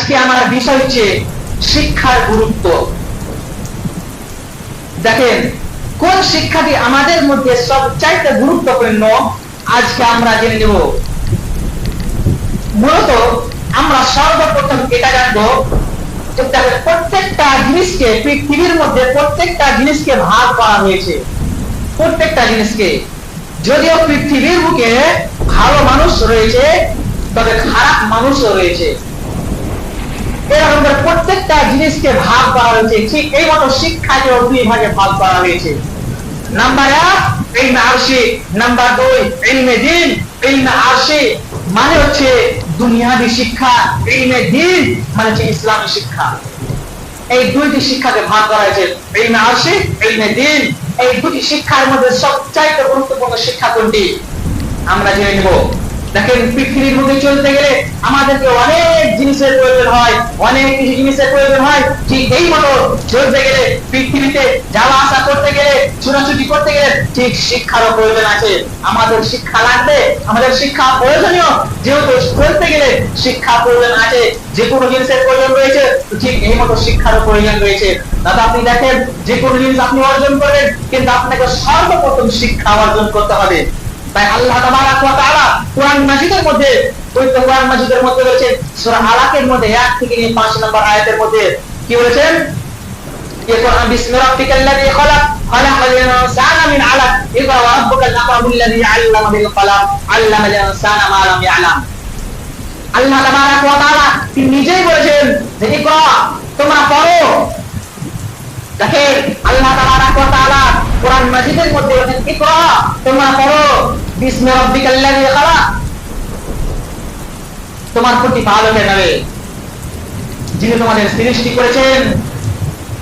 আজকে আমার বিষয় হচ্ছে শিক্ষার গুরুত্ব। দেখেন, কোন শিক্ষাটি আমাদের মধ্যে সবচাইতে গুরুত্বপূর্ণ, আজকে আমরা জেনে নেব। মূলত আমরা সর্বপ্রথম এটা জানব প্রত্যেকটা জিনিসকে পৃথিবীর মধ্যে প্রত্যেকটা জিনিসকে ভাগ করা হয়েছে। প্রত্যেকটা জিনিসকে। যদিও পৃথিবীর বুকে ভালো মানুষ রয়েছে, তবে খারাপ মানুষও রয়েছে। এরকম প্রত্যেকটা জিনিসকে ভাগ করা হয়েছে। ঠিক এই মতো দুই ভাগে ভাগ করা হয়েছে। নাম্বার এক আরশি। নাম্বার দুই দিন। আরশি মানে হচ্ছে দুনিয়াবি শিক্ষা। মানে হচ্ছে ইসলামী শিক্ষা। এই দুইটি শিক্ষাকে ভাগ করা হয়েছে। ইলমে আরশি, ইলমে দিন। এই দুটি শিক্ষার মধ্যে সবচাইতে গুরুত্বপূর্ণ শিক্ষা কোনটি? আমরা জেনে নেব। দেখেন পৃথিবীর মধ্যে চলতে গেলে আমাদেরকে অনেক জিনিসের প্রয়োজন হয়, অনেক কিছু জিনিসের প্রয়োজন হয়। ঠিক এই মতো চলতে গেলে পৃথিবীতে যাওয়া আসা করতে গেলে, ছোটাছুটি করতে গেলে ঠিক শিক্ষারও প্রয়োজন আছে। আমাদের শিক্ষা লাগবে, আমাদের শিক্ষা প্রয়োজনীয়। যেহেতু চলতে গেলে শিক্ষা প্রয়োজন আছে, যে কোনো জিনিসের প্রয়োজন রয়েছে ঠিক এই মতো শিক্ষারও প্রয়োজন রয়েছে। দাদা, আপনি দেখেন, যে কোনো জিনিস আপনি অর্জন করবেন, কিন্তু আপনাকে সর্বপ্রথম শিক্ষা অর্জন করতে হবে। তাই আল্লাহ কোরআন মাজিদের মধ্যে কোরআন মাজিদের মধ্যে রয়েছে আলাকের মধ্যে 1 থেকে নিয়ে 5 নম্বর আয়াতের মধ্যে কি বলেছেন? আল্লাহ তিনি নিজেই বলেছেন তোমরা পড়ো। দেখেন, আল্লাহ কোরআন মাজিদের মধ্যে বলেছেন ইকরা তোমরা পড়ো বিসমি রাব্বিকাল্লাযী খালাক। তোমার প্রতিপালকের নামে যিনি তোমাদের সৃষ্টি করেছেন,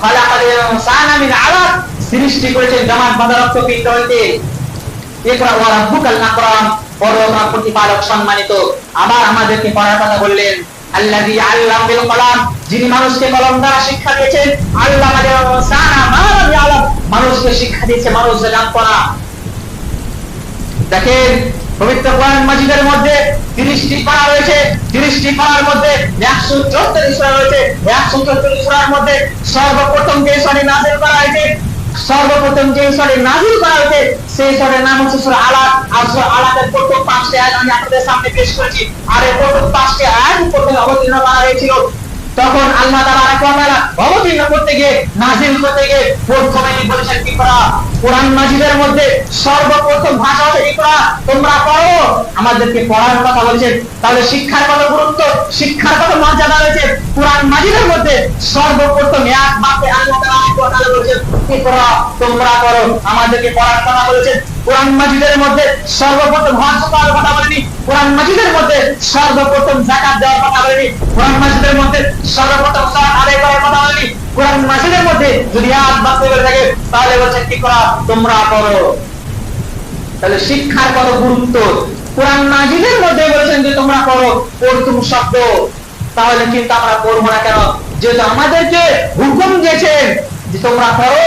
খালাকাল ইনসানা মিন আলাক। সৃষ্টি করেছেন জামাত বাঁধা হইতে। ইকরা ওয়া রাব্বুকাল আকরাম। তোমার প্রতিপালক সম্মানিত। আবার আমাদেরকে পড়ার কথা বললেন, আল্লাযী আল্লাম বিল কলাম। যিনি মানুষকে কলম দ্বারা শিক্ষা দিয়েছেন, আল্লাহ মা লাম ইয়ালাম মানুষকে শিক্ষা দিয়েছে মানুষ যা জানতো না দেখেন, পবিত্র কোরআন মাজিদের মধ্যে তিরিশটি পারা রয়েছে, তিরিশটি পারার মধ্যে একশো চৌত্রিশ সূরা রয়েছে, একশো চৌত্রিশ সূরার মধ্যে সর্বপ্রথম যে সরে নাজিল করা হয়েছে, সর্বপ্রথম যে সরে নাজিল করা হয়েছে, সেই সরের নাম হচ্ছে সূরা আলাক, আর সূরা আলাকের প্রথম পাঁচটি আয়াত আমি আপনাদের সামনে পেশ করেছি। আর এই প্রথম পাঁচটি আয়াত প্রথমে অবতীর্ণ করা হয়েছিল। তখন আল্লাহ অবতীর্ণ করতে গিয়ে নাজিল করতে গিয়ে প্রথমে বলেছেন কি করা? কোরআন মাজিদের মধ্যে সর্বপ্রথম ভাষা হচ্ছে ইকরা তোমরা পড়ো, আমাদেরকে পড়ার কথা বলেছেন। তাহলে শিক্ষার কত গুরুত্ব? শিক্ষার কত মর্যাদা রয়েছে? কোরআন মাজিদের মধ্যে সর্বপ্রথম এক বাক্যে আল্লাহ তাআলা বলেছেন ইকরা তোমরা পড়ো, আমাদেরকে পড়ার কথা বলেছেন। কোরআন মাজিদের মধ্যে সর্বপ্রথম করার কথা বলেনি কোরআন মাজিদের মধ্যে সর্বপ্রথম যাকাত দেওয়ার কথা বলেনি। কোরআন মাজিদের মধ্যে সর্বপ্রথম সালাত আদায় করার কথা বলেনি। কোরআন মাজিদের মধ্যে যদি আজ বাক্য বলে থাকে, তাহলে বলছেন কি করা? তোমরা করো তাহলে শিক্ষার কত গুরুত্ব? কোরআন মাজিদের মধ্যে বলেছেন যে, তোমরা করো প্রথম শব্দ। তাহলে কিন্তু আমরা করব না কেন? যেহেতু আমাদেরকে হুকুম দিয়েছেন যে, তোমরা করো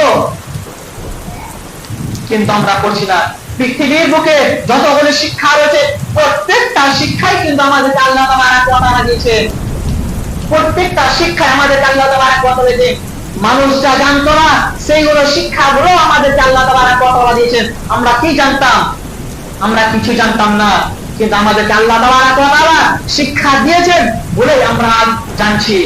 কিন্তু আমরা করছি না। পৃথিবীর বুকে যতগুলো শিক্ষা রয়েছে, প্রত্যেকটা শিক্ষাই কিন্তু আমাদেরকে আল্লাহ তাআলা দিয়েছে। প্রত্যেকটা শিক্ষায় আমাদেরকে আল্লাহ তাআলা দিয়েছে। মানুষ যা জানতো না, সেইগুলো শিক্ষাগুলো আমাদেরকে আল্লাহ ওয়া তাআলা দিয়েছেন আমরা কি জানতাম? আমরা কিছু জানতাম না, কিন্তু আমাদেরকে আল্লাহ তাআলা শিক্ষা দিয়েছেন বলে আমরা জানছি।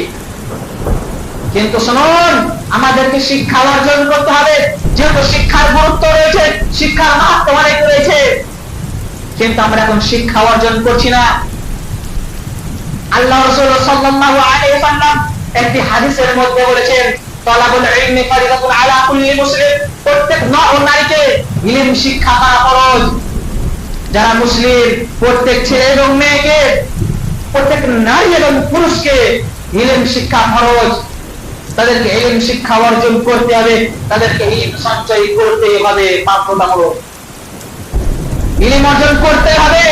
কিন্তু শুনুন, আমাদেরকে শিক্ষা অর্জন করতে হবে। যেহেতু শিক্ষার গুরুত্ব রয়েছে, শিক্ষার মাহাত্ম অনেক রয়েছে। কিন্তু আমরা এখন শিক্ষা অর্জন করছি না। আল্লাহ রাসূল সাল্লাল্লাহু আলাইহি ওয়াসাল্লাম একটি হাদিসের মধ্যে বলেছেন ইলমি ফারিদাতুন আলা কুল্লি মুসলিম। প্রত্যেক নর নারীকে ইলম, শিক্ষা করা ফরজ। যারা মুসলিম, প্রত্যেক ছেলে এবং মেয়েকে, প্রত্যেক নারী এবং পুরুষকে ইলম, শিক্ষা ফরজ। তাদেরকে ইলম শিক্ষা অর্জন করতে হবে, তাদেরকে ইলম সঞ্চয় করতে হবে বাধ্যতামূলক ইলম অর্জন করতে হবে।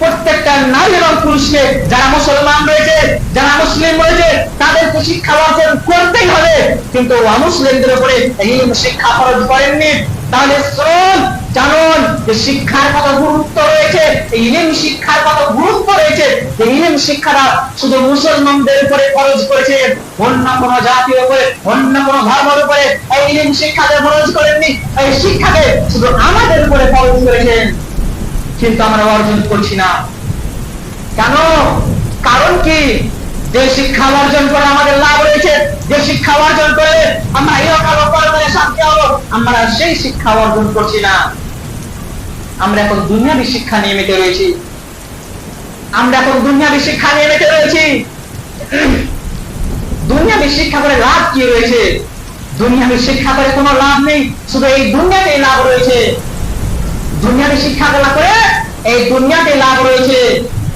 প্রত্যেকটা নারী এবং পুরুষকে যারা মুসলমান রয়েছে, যারা মুসলিম রয়েছে, তাদেরকে শিক্ষা অর্জন করতেই হবে। কিন্তু অমুসলিমদের উপরে ইলম শিক্ষা খরচ করেননি। তাহলে শ্রম জানুন যে শিক্ষার কত গুরুত্ব রয়েছে, এই ইলিম শিক্ষার কত গুরুত্ব রয়েছে যে ইলিম শিক্ষাটা শুধু মুসলমানদের উপরে খরচ করেছে, অন্য কোন জাতীর উপরে, অন্য কোন ধর্মের উপরে, এই ইলিম শিক্ষাকে খরচ করেননি, এই শিক্ষাকে শুধু আমাদের উপরে খরচ করেছেন কিন্তু আমরা অর্জন করছি না। কেন? কারণ কি? যে শিক্ষা অর্জন করে আমাদের লাভ রয়েছে, যে শিক্ষা অর্জন করে আমরা ইহকাল পরকালে শান্তি হব আমরা সেই শিক্ষা অর্জন করছি না। আমরা এখন দুনিয়াবি শিক্ষা নিয়ে মেতে রয়েছি। আমরা এখন দুনিয়াবি শিক্ষা নিয়ে মেতে রয়েছি। দুনিয়াবি শিক্ষা করে লাভ কি রয়েছে? দুনিয়াবি শিক্ষা করে কোনো লাভ নেই, শুধু এই দুনিয়াতেই লাভ রয়েছে। দুনিয়াবি শিক্ষা করে এই দুনিয়াতে লাভ রয়েছে।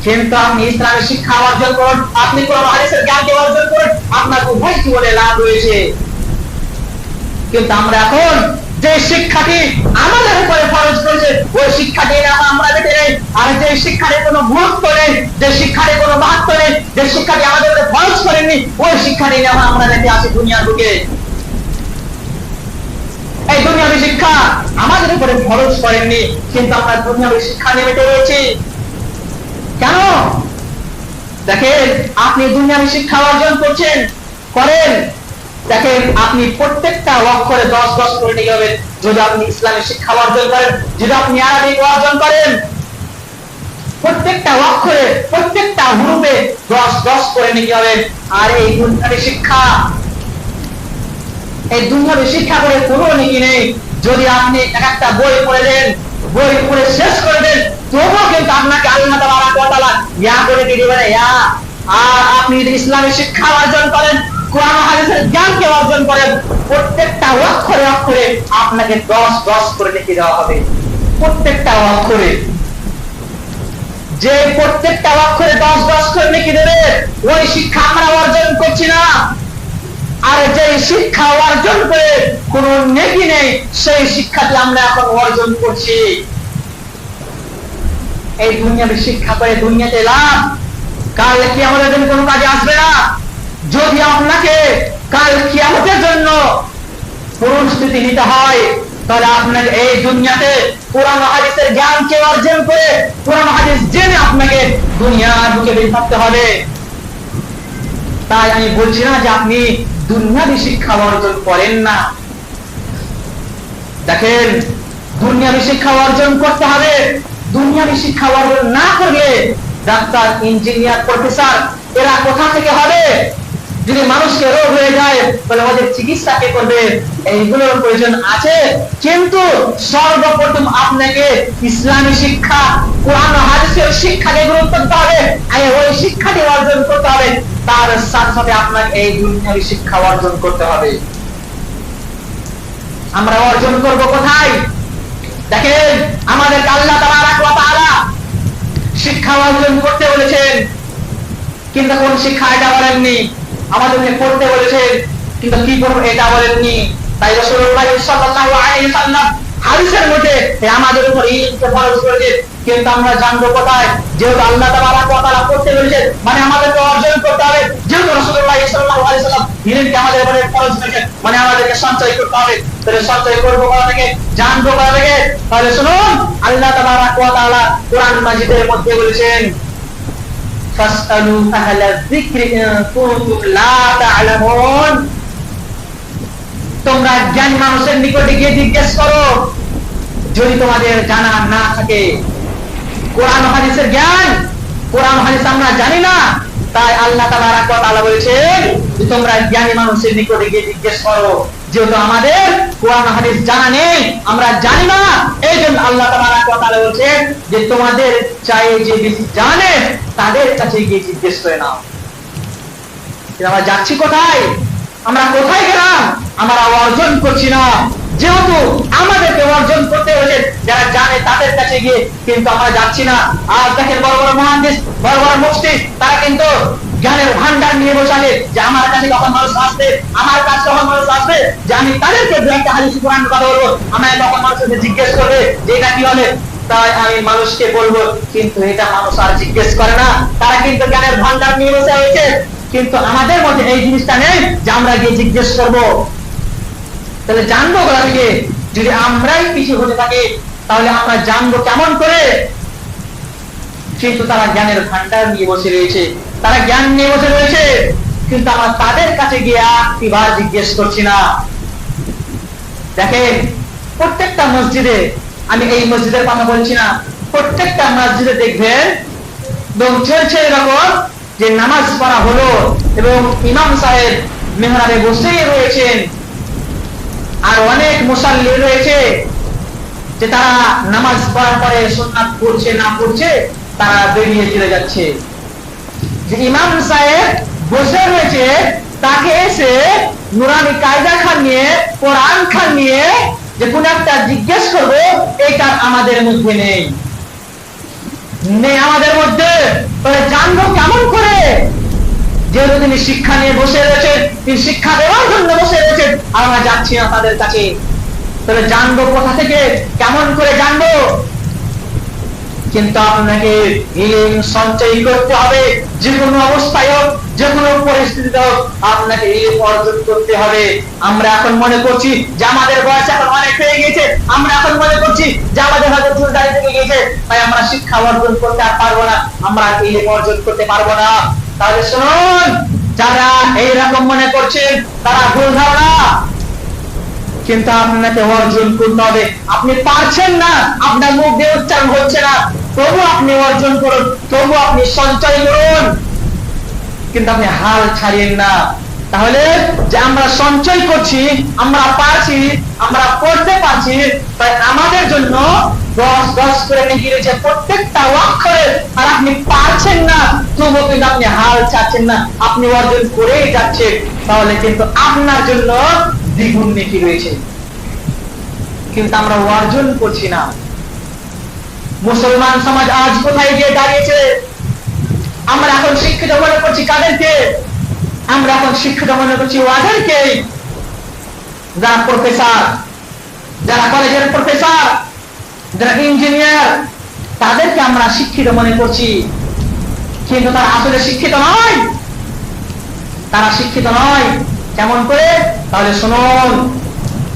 কিন্তু আপনি ইসলামের শিক্ষা অর্জন করুন, আপনি কোন হাদিসের জ্ঞানকে অর্জন করুন, আপনার উভয় জীবনে লাভ রয়েছে। কিন্তু আমরা এখন যে শিক্ষাটি আমাদের উপরে খরচ করেছে, ওই শিক্ষাটি না আমরা পেতে নেই। আর যে শিক্ষাটি কোনো গুরুত্ব নেই, যে শিক্ষাটি কোনো মাহাত্ম নেই, যে শিক্ষাটি আমাদের উপরে খরচ করেননি ওই শিক্ষাটি না আমরা পেতে আসি দুনিয়ার বুকে। এই দুনিয়াবি শিক্ষা আমাদের উপরে খরচ করেননি কিন্তু আমরা দুনিয়াবি শিক্ষা নিয়ে রয়েছি। কেন? দেখেন, আপনি দুনিয়াবি শিক্ষা অর্জন করছেন, করেন। দেখেন, আপনি প্রত্যেকটা অক্ষরে দশ দশ করে নিয়ে যাবেন যদি আপনি ইসলামের শিক্ষা অর্জন করেন, যদি আপনি আরবিক অর্জন করেন, প্রত্যেকটা অক্ষরে, প্রত্যেকটা হুরুপে দশ দশ করে নিয়ে যাবেন আর এই দুনিয়াবি শিক্ষা, এই দুনিয়াবি শিক্ষা করে কোনো নীতি নেই। যদি আপনি এক একটা বই পড়ে দেন, বই পড়ে শেষ করে দেন, তবুও কিন্তু আপনাকে আল্লাহ তাআলা কথা ইয়া করে দিয়ে দেবেন, ইয়া। আর আপনি যদি ইসলামী শিক্ষা অর্জন করেন কোরআন আপনাকে দশ দশ করে লিখে দেওয়া হবে। প্রত্যেকটা অক্ষরে। যে প্রত্যেকটা অক্ষরে দশ দশ করে লিখে দেবে, ওই শিক্ষা আমরা অর্জন করছি না। আর যে শিক্ষা অর্জন করে কোন নেকি নেই, সেই শিক্ষাটি আমরা এখন অর্জন করছি। এই দুনিয়াতে শিক্ষা করে দুনিয়াতে লাভ। কাল কি আমাদের কোনো কাজে আসবে না? যদি আপনাকে কাল কি জন্য পরিস্থিতি নিতে হয়, তাহলে আপনাকে এই দুনিয়াতে পুরানো হাদিসের জ্ঞানকে অর্জন করে পুরানো হাদিস জেনে আপনাকে দুনিয়ার বুকে বেঁচে থাকতে হবে। তাই আমি বলছি না যে আপনি দুনিয়াবি শিক্ষা অর্জন করেন না। দেখেন, দুনিয়াবি শিক্ষা অর্জন করতে হবে। দুনিয়াবি শিক্ষা অর্জন না করলে ডাক্তার, ইঞ্জিনিয়ার, প্রফেসর, এরা কোথা থেকে হবে? যদি মানুষকে রোগ হয়ে যায়, তাহলে ওদের চিকিৎসা কে করবে। এইগুলোর প্রয়োজন আছে। কিন্তু সর্বপ্রথম আপনাকে ইসলামী শিক্ষা, কোরআন হাদিসের শিক্ষাকে গুরুত্ব দিতে হবে। আর ওই শিক্ষাটি অর্জন করতে হবে। তার সাথে সাথে আপনাকে এই দুনিয়াবী শিক্ষা অর্জন করতে হবে। আমরা অর্জন করব কোথায়? দেখেন আমাদের আল্লাহ তাআলা শিক্ষা অর্জন করতে বলেছেন। কিন্তু কোন শিক্ষা এটা বলেননি। আমাদেরকে পড়তে বলেছেন, কিন্তু কি করব এটা বলেননি। তাই রাসূলুল্লাহ সাল্লাল্লাহু আলাইহি সাল্লাম হাদিসের মধ্যে আমাদের উপর ইলমকে ফরজ করেছেন কিন্তু আমরা জানব কোথায়? যেহেতু আল্লাহ তাআলা কথা করতে বলেছেন মানে আমাদেরকে অর্জন করতে হবে। যেহেতু রাসূলুল্লাহ সাল্লাল্লাহু আলাইহি সাল্লাম ইলমকে আমাদের উপরে ফরজ করেছেন মানে আমাদেরকে সঞ্চয় করতে হবে। তাহলে সঞ্চয় করব কোথা থেকে? জানব কোথা থেকে? তাহলে শুনুন, আল্লাহ তাআলা কোরআন মাজিদের মধ্যে বলেছেন ফাসআলু আহলা যিকরি ইন কুনতুম লা তা'লামুন তোমরা মানুষের নিকটে গিয়ে জিজ্ঞেস করো। যদি তোমাদের জানা না থাকে, কোরআন হাদিসের জ্ঞান, কোরআন হাদিস আমরা জানি না, তাই আল্লাহ তাআলা বলেছেন তোমরা জ্ঞানী মানুষের নিকটে গিয়ে জিজ্ঞেস করো। যেহেতু আমাদের কোরআন হাদিস জানা নেই, আমরা জানি না এই জন্য আল্লাহ কথা বলছেন যে তোমাদের চাই যে বেশি জানে, তাদের কাছে গিয়ে জিজ্ঞেস করে নাও। আমরা যাচ্ছি কোথায়? আমরা কোথায় গেলাম? আমরা অর্জন করছি না। যেহেতু আমাদেরকে অর্জন করতে হলে যারা জানে তাদের কাছে গিয়ে কিন্তু আমরা যাচ্ছি না। আর দেখেন বড় বড় মহান্দিস বড় বড় মুফতি, তারা কিন্তু জ্ঞানের ভান্ডার নিয়ে বসালে যে আমার কাছে কখন মানুষ আসবে? আমার কাছে কখন মানুষ আসবে? যে আমি তাদেরকে দু একটা হাদিস কোরআন কথা বলব। আমায় তখন মানুষকে জিজ্ঞেস করবে যে এটা কি হবে তাই আমি মানুষকে বলব, কিন্তু এটা মানুষ আর জিজ্ঞেস করে না। তারা কিন্তু জ্ঞানের ভান্ডার নিয়ে বসে হয়েছে কিন্তু আমাদের মধ্যে এই জিনিসটা নেই যে আমরা গিয়ে জিজ্ঞেস করব। তাহলে জানব কোথা থেকে? যদি আমরাই পিছিয়ে হতে থাকি, তাহলে আমরা জানব কেমন করে? কিন্তু তারা জ্ঞানের ভান্ডার নিয়ে বসে রয়েছে। তারা জ্ঞান নিয়ে বসে রয়েছে, কিন্তু আমরা তাদের কাছে গিয়ে একটিবার জিজ্ঞেস করছি না। দেখেন, প্রত্যেকটা মসজিদে, আমি এই মসজিদের কথা বলছি না, প্রত্যেকটা মসজিদে দেখবেন এবং চলছে এরকম যে নামাজ পড়া হলো এবং ইমাম সাহেব মেহরাবে বসেই রয়েছেন। আর অনেক মুসাল্লি রয়েছে যে তারা নামাজ পড়ার পরে সোননাথ পড়ছে, না পড়ছে, তারা বেরিয়ে চলে যাচ্ছে। যে ইমাম সাহেব বসে রয়েছে, তাকে এসে নুরানি কায়দা খান নিয়ে, কোরআন খান নিয়ে যে কোন একটা জিজ্ঞেস করব এটা আমাদের মধ্যে নেই। নেই আমাদের মধ্যে। জানব কেমন করে? যেহেতু তিনি শিক্ষা নিয়ে বসে রয়েছেন, তিনি শিক্ষা দেওয়ার জন্য বসে রয়েছেন আমরা যাচ্ছি না তাদের কাছে। তাহলে জানব কোথা থেকে, কেমন করে জানব? কিন্তু আপনাকে ইলিম সঞ্চয় করতে হবে। যে কোনো অবস্থায় হোক যে কোনো পরিস্থিতিতে হোক, আপনাকে ইলিম অর্জন করতে হবে। আমরা এখন মনে করছি যে আমাদের বয়স এখন অনেক হয়ে গেছে আমরা এখন মনে করছি যে আমাদের হয়তো চুল দাড়ি থেকে গেছে তাই আমরা শিক্ষা অর্জন করতে আর পারব না। আমরা ইলিম অর্জন করতে পারব না। তাহলে শুনুন, যারা এইরকম মনে করছেন, তারা ভুল ধারণা। কিন্তু আপনাকে অর্জন করতে হবে। আপনি পারছেন না। আপনার মুখ দিয়ে উচ্চারণ হচ্ছে না। তবু আপনি অর্জন করুন, তবু আপনি সঞ্চয় করুন। কিন্তু আপনি হাল ছাড়িয়েন না। তাহলে যে আমরা সঞ্চয় করছি, আমরা পারছি, আমরা পড়তে পারছি, তাই আমাদের জন্য দশ দশ করে রয়েছে প্রত্যেকটা অক্ষরে। আর আপনি পারছেন না তবুও কিন্তু আপনি হাল ছাড়ছেন না। আপনি অর্জন করেই যাচ্ছেন। তাহলে কিন্তু আপনার জন্য দ্বিগুণ নেকি রয়েছে। কিন্তু আমরা অর্জন করছি না। মুসলমান সমাজ আজ কোথায় গিয়ে দাঁড়িয়েছে? আমরা এখন শিক্ষিত মনে করছি কাদেরকে? আমরা এখন শিক্ষিত মনে করছি ওয়াদেরকে। যারা প্রফেসর, যারা কলেজের প্রফেসর, যারা ইঞ্জিনিয়ার, তাদেরকে আমরা শিক্ষিত মনে করছি। কিন্তু তারা আসলে শিক্ষিত নয়। তারা শিক্ষিত নয়। কেমন করে? তাহলে শুনুন।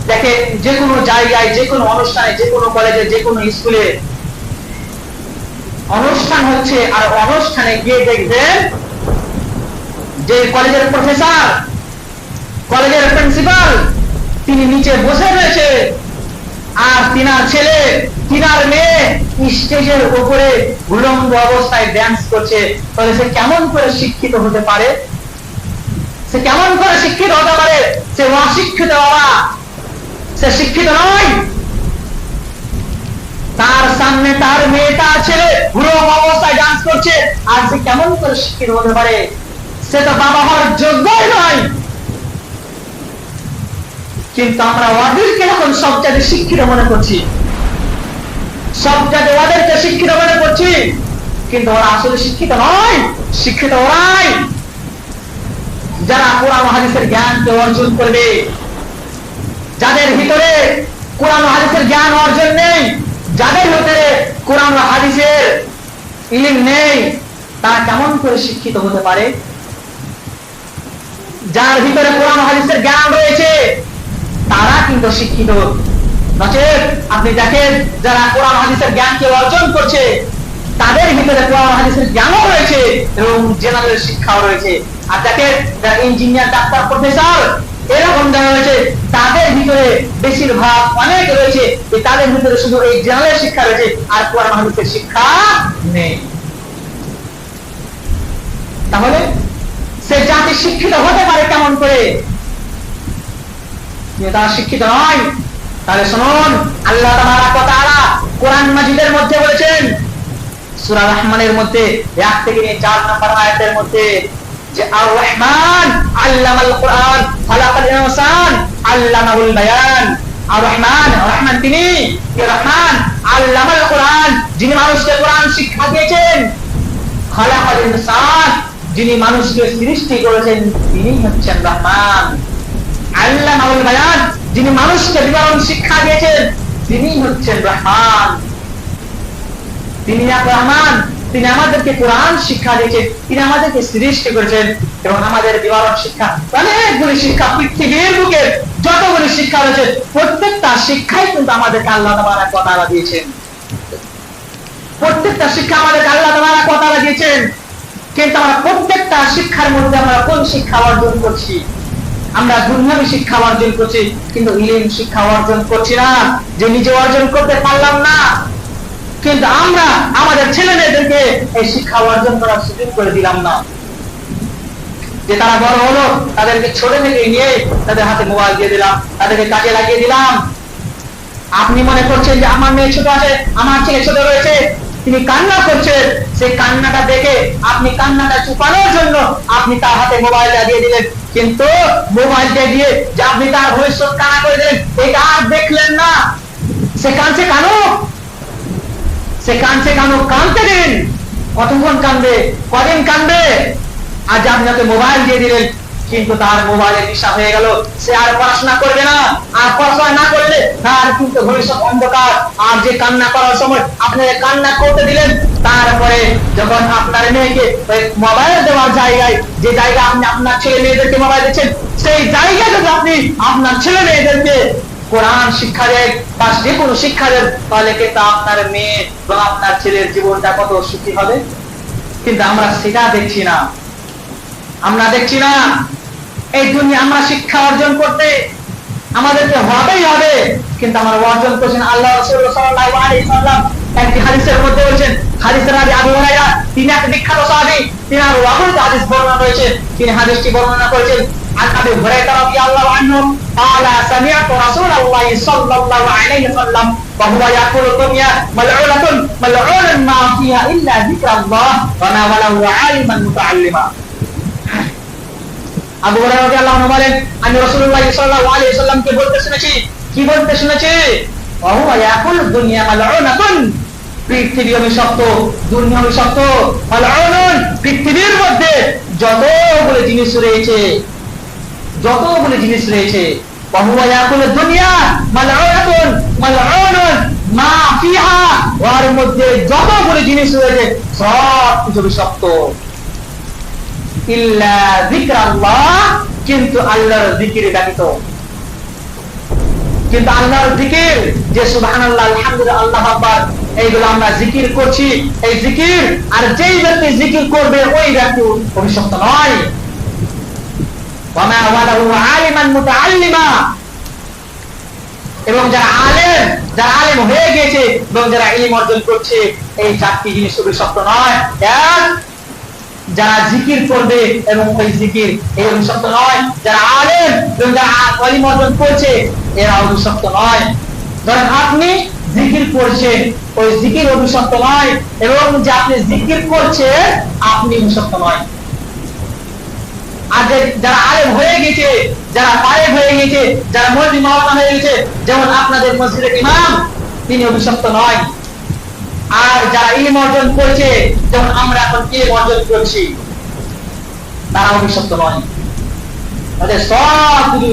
দেখে যে কোনো জায়গায়, যে কোনো অনুষ্ঠানে, যে কোনো কলেজে, যে কোনো স্কুলে অনুষ্ঠান হচ্ছে, আর অনুষ্ঠানে গিয়ে দেখবেন যে কলেজের প্রফেসর, কলেজের প্রিন্সিপাল, তিনি নিচে বসে রয়েছে, আর তিনার ছেলে, তিনার মেয়ে স্টেজের উপরে উলঙ্গ অবস্থায় ড্যান্স করছে। তাহলে সে কেমন করে শিক্ষিত হতে পারে? সে কেমন করে শিক্ষিত হতে পারে? সে অশিক্ষিত বাবা। সে শিক্ষিত নয়। তার সামনে তার মেয়েটা ছেলে উলঙ্গ অবস্থায় ডান্স করছে। আর সে কেমন করে শিক্ষিত হতে পারে, সে তো বাবা হওয়ার যোগ্যই নয়। কিন্তু আমরা ওদেরকে এখন সব জায়গায় শিক্ষিত মনে করছি। সব জায়গায় ওদেরকে শিক্ষিত মনে করছি। কিন্তু ওরা আসলে শিক্ষিত নয়, শিক্ষিত ওরাই। যারা কোরআন হাদিসের জ্ঞানকে অর্জন করবে, যাদের ভিতরে কোরআন হাদিসের জ্ঞান অর্জন নেই যাদের ভিতরে কোরআন হাদিসের ইলিম নেই, তারা কেমন করে শিক্ষিত হতে পারে? যার ভিতরে কোরআন হাদিসের জ্ঞান রয়েছে, তারা কিন্তু শিক্ষিত। নচেত আপনি দেখেন, যারা কোরআন হাদিসের জ্ঞানকে অর্জন করছে, তাদের ভিতরে কোরআন হাদিসের জ্ঞানও রয়েছে এবং জেনারেল শিক্ষাও রয়েছে। আর দেখেন, যারা ইঞ্জিনিয়ার ডাক্তার প্রফেসর এরকম যারা রয়েছে তাদের ভিতরে বেশিরভাগ অনেক রয়েছে যে তাদের ভিতরে শুধু এই জেনারেল শিক্ষা রয়েছে আর কোরআন হাদিসের শিক্ষা নেই। তাহলে সে জাতি শিক্ষিত হতে পারে কেমন করে? তারা শিক্ষিত নয়, তাহলে শুনুন, আল্লাহ ওয়া কোরআন মাজিদের মধ্যে বলেছেন, সূরা রহমানের মধ্যে, এক থেকে চার নম্বর আয়াতের মধ্যে যে আর রহমান আল্লামাল কোরআন খালাকাল ইনসান, আল্লামাহুল বায়ান। আর রহমান রহমান তিনি। রহমান আল্লামাল কোরআন, যিনি মানুষকে কোরআন শিক্ষা দিয়েছেন। খালাকাল ইনসান, যিনি মানুষকে সৃষ্টি করেছেন, তিনি হচ্ছেন রহমান। আল্লাহ মাউল বায়ান, যিনি মানুষকে বিবরণ শিক্ষা দিয়েছেন, তিনি হচ্ছেন রহমান। তিনি এক রহমান তিনি আমাদেরকে কোরআন শিক্ষা দিয়েছেন তিনি আমাদেরকে সৃষ্টি করেছেন এবং আমাদের বিবরণ শিক্ষা। অনেকগুলি শিক্ষা পৃথিবীর বুকে যতগুলি শিক্ষা রয়েছে, প্রত্যেকটা শিক্ষাই কিন্তু আমাদেরকে আল্লাহ তাআলা কথা দিয়েছেন। প্রত্যেকটা শিক্ষা আমাদেরকে আল্লাহ তাআলা কথা দিয়েছেন। কিন্তু আমরা প্রত্যেকটা শিক্ষার মধ্যে আমরা কোন শিক্ষা অর্জন করছি? আমরা দুনিয়াবী শিক্ষা অর্জন করছি, কিন্তু ইলিম শিক্ষা অর্জন করছি না। যে নিজে অর্জন করতে পারলাম না কিন্তু আমরা আমাদের ছেলে মেয়েদেরকে এই শিক্ষা অর্জন করার সুযোগ করে দিলাম না। যে তারা বড় হলো, তাদেরকে ছোট থেকে নিয়ে তাদের হাতে মোবাইল দিয়ে দিলাম, তাদেরকে কাজে লাগিয়ে দিলাম। আপনি মনে করছেন যে আমার মেয়ে ছোট আছে, আমার ছেলে ছোট রয়েছে, তিনি কান্না করছেন, সেই কান্নাটা দেখে আপনি কান্নাটা চুপানোর জন্য আপনি তার হাতে মোবাইলটা দিয়ে দিলেন। কিন্তু মোবাইলটা দিয়ে যে আপনি তার ভবিষ্যৎ কানা করে দিলেন, এটা আর দেখলেন না। সে কানছে কেন? সে কানছে কেন কানতে দিন। কতক্ষণ কানবে কদিন কানবে আপনি তাকে মোবাইল দিয়ে দিলেন, কিন্তু তার মোবাইলে নেশা হয়ে গেল। সে আর পড়াশোনা করবে না। আর পড়াশোনা না করলে তার কিন্তু ভবিষ্যৎ অন্ধকার। আর যে কান্না করার সময় আপনি কান্না করতে দিলেন, তারপরে যখন আপনার মেয়েকে মোবাইল দেওয়ার জায়গায়, যে জায়গা আপনি আপনার ছেলে মেয়েদেরকে মোবাইল দিচ্ছেন, সেই জায়গায় যদি আপনি আপনার ছেলে মেয়েদেরকে কোরআন শিক্ষা দেন বা যে কোনো শিক্ষা দেন তাহলে কিন্তু আপনার মেয়ে বা আপনার ছেলের জীবনটা কত সুখী হবে? কিন্তু আমরা সেটা দেখছি না। আমরা দেখছি না, এই দুনিয়া আমরা শিক্ষা অর্জন করতে আমাদেরকে হবেই হবে। কিন্তু আমরা অর্জন করছেন আল্লাহ একটি হাদিসের মধ্যে বলেছেন, হাদিসের রাবি আবু হুরায়রা তিনি এক বিখ্যাত সাহাবী, তিনি আর ওয়াহুদ হাদিস বর্ণনা করেছেন। তিনি হাদিসটি বর্ণনা করেছেন عن ابي هريره رضي الله عنه قال سمعت رسول الله صلى الله عليه وسلم وهو يقول الدنيا ملعونة ملعون ما فيها الا ذكر الله وما وله عالما متعلما আবু হুরায়রা রাদিয়াল্লাহু আনহু বলেন আমি রাসূলুল্লাহ সাল্লাল্লাহু আলাইহি ওয়াসাল্লামকে বলতে শুনেছি কি বলতে শুনেছি ওহু ইয়াকুল দুনিয়া মালউনাতুন পৃথিবী অভিশপ্ত দুনিয়া অভিশপ্ত মালউনুন পৃথিবীর মধ্যে যতগুলো জিনিস রয়েছে যতগুলো জিনিস রয়েছে মধ্যে যতগুলো জিনিস রয়েছে, সব কিছু যিকরাল্লাহ, কিন্তু আল্লাহর কিন্তু আল্লাহর জিকির যে সুবহানাল্লাহ, আলহামদুলিল্লাহ, আল্লাহ আকবার, এইগুলো আমরা জিকির করছি। এই জিকির আর যেই ব্যক্তি জিকির করবে, ওই ব্যক্তি অভিশপ্ত নয়। এবং যারা আলেম যারা আলেম হয়ে গিয়েছে এবং যারা অর্জন করছে, এই চারটি জিনিস নয়। যারা জিকির করবে এবং ওই জিকির এই অভিশপ্ত নয়। যারা আলেম এবং যারা অলিম অর্জন করছে, এরা অভিশপ্ত নয়। ধরেন আপনি জিকির করছেন, ওই জিকির অভিশপ্ত নয়। এবং যে আপনি জিকির করছেন, আপনি অভিশপ্ত নয়। আর যেমন আপনাদের মসজিদের ইমাম, তিনি অভিশপ্ত নয়। আর যারা অর্জন করছে, যেমন আমরা এখন অর্জন করছি, তারা অভিশপ্ত নয়। সব কিছু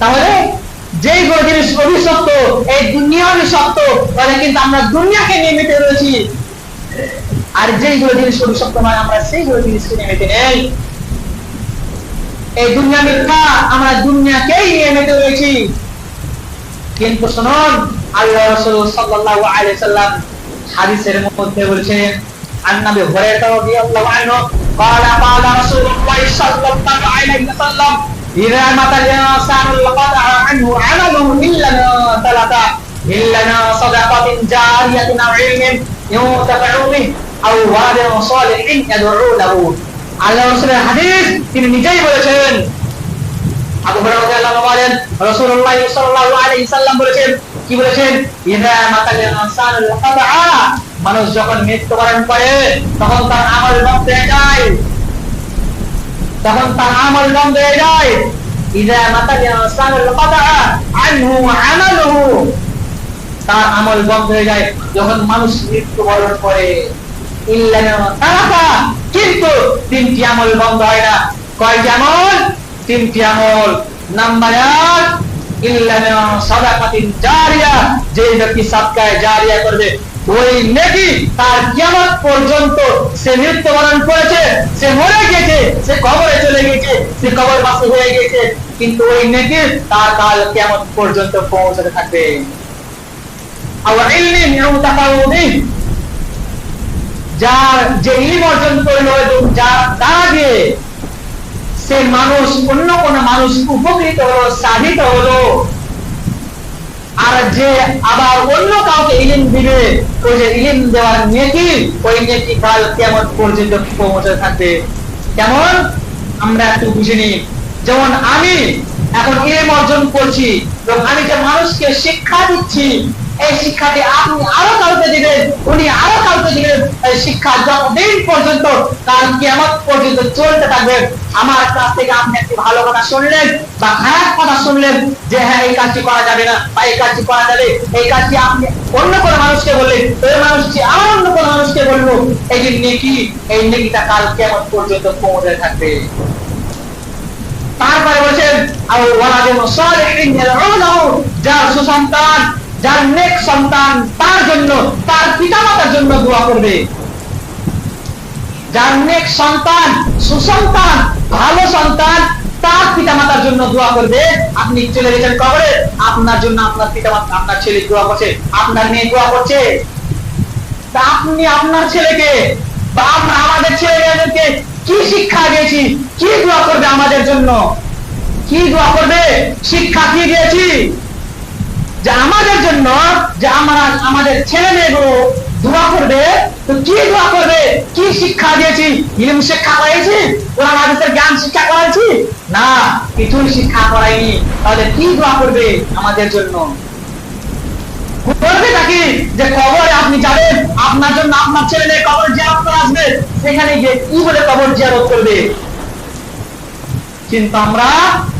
তাহলে জিনিস অভিশপ্ত, এই দুনিয়া অভিশপ্ত, তাহলে কিন্তু আমরা দুনিয়াকে নিয়ে মেতে রয়েছি। আর যেইগুলো জিনিস অভিশপ্ত নয়, আমরা সেইগুলো জিনিসকে নিয়ে মেতে নেই। এই দুনিয়া মিথ্যা আমরা দুনিয়াকেই নিয়ে মেতে রয়েছি কিন্তু শুনুন আল্লাহ রাসূল সাল্লাল্লাহু আলাইহি সাল্লাম হাদিসের মধ্যে বলেছেন আন্নাবি হুরায়রা রাদিয়াল্লাহু আনহু قال قال رسول الله صلى الله عليه وسلم إذا مات الإنسان انقطع عنه عمله إلا ما ثلاث إلا ما صدقة جارية أو علم ينتفع به أو ولد صالح يدعو له আল্লাহ রাসূলের হাদিস তিনি নিজেই বলেছেন। আবু হুরায়রা বলেন, রাসূলুল্লাহ সাল্লাল্লাহু আলাইহি সাল্লাম বলেছেন, কি বলেছেন? ইযা মাতাল মানুষ যখন মৃত্যুবরণ করে, তখন তার আমল বন্ধ হয়ে যায়। তখন তার আমল বন্ধ হয়ে যায়। ইযা মাতাল ইনসানুল কাতআ আনহু আমালুহু। তার আমল বন্ধ হয়ে যায় যখন মানুষ মৃত্যুবরণ করে। কিন্তু তিনটি আমল বন্ধ হয় না। কয়টি আমল? তিনটি আমল। নাম্বার এক যে ব্যক্তি জারিয়া করবে, ওই নেকি তার কিয়ামত পর্যন্ত সে মৃত্যুবরণ করেছে, সে মরে গেছে, সে কবরে চলে গেছে যে কবরবাসী হয়ে গেছে। কিন্তু ওই নেকি তার কাল কেমন পর্যন্ত পৌঁছাতে থাকবে। আবার ইলমি ইউতাকাউদিন যার যে ইলম অর্জন করল এবং যার দিয়ে সে মানুষ, অন্য কোন মানুষ উপকৃত হলো, সাধিত হলো, আর যে আবার অন্য কাউকে ইলিম দিবে, ওই যে ইলিম দেওয়ার নেকি, ওই নেকি কাল কেমন পর্যন্ত পৌঁছে থাকবে? কেমন? আমরা একটু বুঝিনি যেমন আমি এখন ইলিম অর্জন করছি। আমি যে মানুষকে শিক্ষা দিচ্ছি, এই শিক্ষাটি আপনি আরও কাউকে দিবেন, উনি আরও কাউকে দিবেন, এই শিক্ষা যতদিন পর্যন্ত কাল কেমন পর্যন্ত চলতে থাকবে, আমার কাছ থেকে আপনি একটি ভালো কথা শুনলেন বা খারাপ কথা শুনলেন যে হ্যাঁ এই কাজটি করা যাবে না বা এই কাজটি করা যাবে, এই কাজটি আপনি অন্য কোনো মানুষকে বললেন ওই মানুষটি আবার অন্য কোনো মানুষকে বলল এই যে নেকি, এই নেকিটা কাল কেমন পর্যন্ত পৌঁছে থাকবে। তারপরে বলছেন ইয়াদউনাহু। যার সুসন্তান, যার নেক সন্তান, তার জন্য তার জন্য দোয়া করবে। যার নেক সন্তান, সুসন্তান, ভালো সন্তান, তার জন্য দোয়া করবে। আপনি চলে গেছেন কবরে, আপনার জন্য আপনার পিতামাতা, আপনার ছেলে দোয়া করছে, আপনার মেয়ে দোয়া করছে। তা আপনি আপনার ছেলেকে বা আমরা আমাদের ছেলে মেয়েদেরকে কি শিক্ষা দিয়েছি, কি দোয়া করবে আমাদের জন্য? কি দোয়া করবে? শিক্ষা কি দিয়েছি। যে আমাদের জন্য, যে আমরা আমাদের ছেলে মেয়েগুলো দোয়া করবে, তো কি দোয়া করবে? কি শিক্ষা দিয়েছি? ইলম শিক্ষা করাইছি? কোরআন, হাদিসের জ্ঞান শিক্ষা করাইছি? না, কিছুই শিক্ষা করাইনি। তাহলে কি দোয়া করবে আমাদের জন্য? করবে নাকি? যে কবরে আপনি যাবেন, আপনার জন্য আপনার ছেলে মেয়ে কবর জিয়ারত করে আসবে, সেখানে গিয়ে কি বলে কবর জিয়ারত করবে? কিন্তু আমরা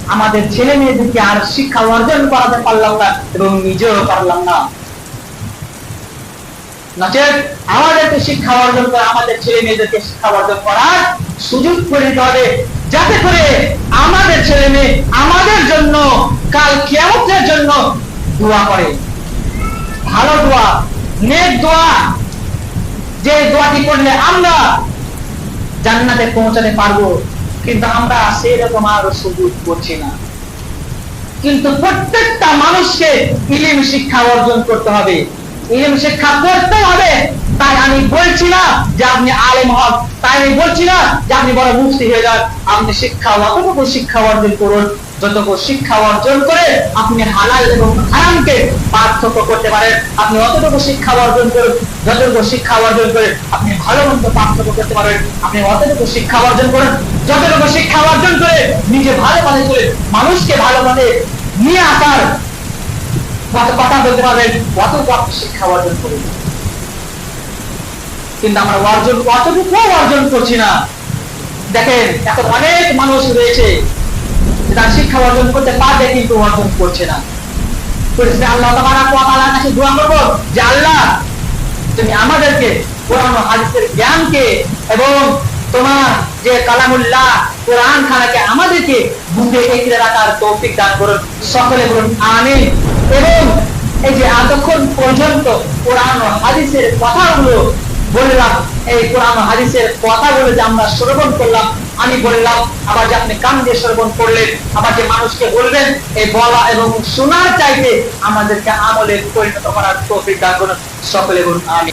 আমাদের ছেলে মেয়েদেরকে আর শিক্ষা অর্জন করাতে পারলাম না এবং নিজেও পারলাম না। নচেত আমাদেরকে শিক্ষা অর্জন করে, আমাদের ছেলে মেয়েদেরকে শিক্ষা অর্জন করার সুযোগ করে দিতে হবে। যাতে করে আমাদের ছেলে মেয়ে আমাদের জন্য, কাল কেমতের জন্য দোয়া করে। ভালো দোয়া, নেক দোয়া, যে দোয়াটি করলে আমরা জান্নাতে পৌঁছাতে পারব। কিন্তু আমরা সেই রকম আর সুযোগ করছি না। কিন্তু প্রত্যেকটা মানুষকে ইলিম শিক্ষা অর্জন করতে হবে। ইলিম শিক্ষা করতে হবে। তাই আমি বলছি না যে আপনি আলেম হক তাই আমি বলছি না যে আপনি বড় মুক্তি হয়ে যান। আপনি শিক্ষা অতটুকু শিক্ষা অর্জন করুন। যতটুকু শিক্ষা অর্জন করে আপনি হালাল এবং হারামকে পার্থক্য করতে পারেন। আপনি অতটুকু শিক্ষা অর্জন করুন যতটুকু শিক্ষা অর্জন করে আপনি ভালো মন্দ পার্থক্য করতে পারবেন আপনি অতটুকু শিক্ষা অর্জন করুন যতটুকু শিক্ষা অর্জন করে নিজে ভালো মানে করে মানুষকে ভালো মানে নিয়ে আসার কথা বলতে পারবেন, অতটুকু আপনি শিক্ষা অর্জন করুন কিন্তু আমরা অর্জন অতটুকু অর্জন করছি না। দেখেন, এখন অনেক মানুষ রয়েছে তার শিক্ষা অর্জন করতে পারবে কিন্তু অর্জন করছে না। আল্লাহ কাছে দোয়া যে আল্লাহ, তুমি আমাদেরকে কোরআন হাদিসের জ্ঞানকে এবং তোমার যে কালামুল্লাহ কোরআন খানাকে আমাদেরকে বুকে এগিয়ে রাখার তৌফিক দান করুন। সকলে বলুন এবং এই যে এতক্ষণ পর্যন্ত কোরআন হাদিসের কথাগুলো বললাম, এই কোরআন হাদিসের কথাগুলো যে আমরা শ্রবণ করলাম আমি বললাম, আবার যে আপনি কান দিয়ে শ্রবণ করলেন, আবার যে মানুষকে বলবেন, এই বলা এবং শোনার চাইতে আমাদেরকে আমলে পরিণত করার তৌফিক দান সকলে বলুন আমি